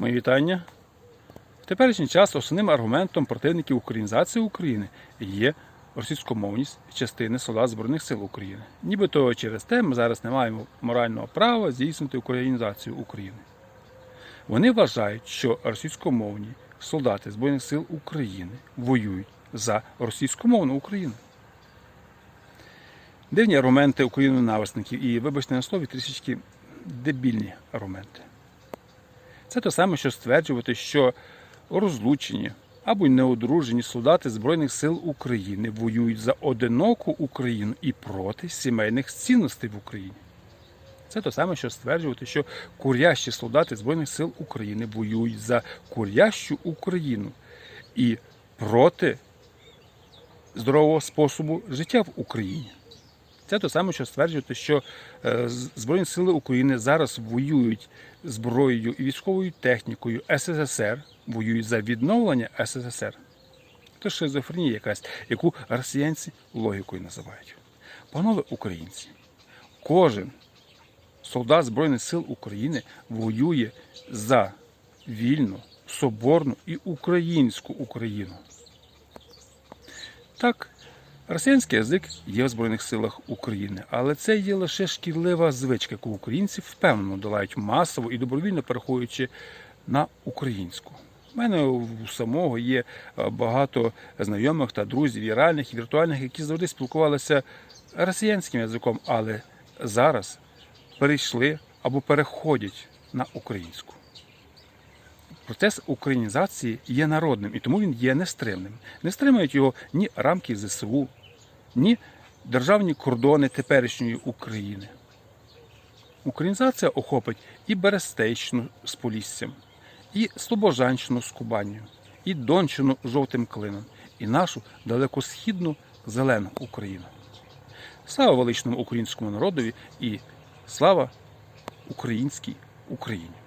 Мої вітання. В теперішній час основним аргументом противників українізації України є російськомовність частини солдат Збройних сил України. Нібито через те ми зараз не маємо морального права здійснити українізацію України. Вони вважають, що російськомовні солдати Збройних сил України воюють за російськомовну Україну. Дивні аргументи україноненависників і, вибачте на слові, трішечки дебільні аргументи. Це те саме, що стверджувати, що розлучені або неодружені солдати Збройних сил України воюють за одиноку Україну і проти сімейних цінностей в Україні. Це те саме, що стверджувати, що курящі солдати Збройних сил України воюють за курящу Україну і проти здорового способу життя в Україні. Це те саме, що стверджувати, що е, Збройні сили України зараз воюють зброєю і військовою технікою СССР, воюють за відновлення СССР. Це шизофренія якась, яку росіянці логікою називають. Панове українці, кожен солдат Збройних сил України воює за вільну, соборну і українську Україну. Так, росіянський язик є в Збройних силах України, але це є лише шкідлива звичка, яку українці впевнено долають масово і добровільно переходячи на українську. У мене у самого є е, багато знайомих та друзів, і реальних, і віртуальних, які завжди спілкувалися росіянським язиком, але зараз перейшли або переходять на українську. Процес українізації є народним, і тому він є нестримним. Не стримують його ні рамки ЗСУ, ні державні кордони теперішньої України. Українізація охопить і Берестейщину з Поліссям, і Слобожанщину з Кубанію, і Донщину з жовтим клином, і нашу далекосхідну зелену Україну. Слава величному українському народові і слава українській Україні!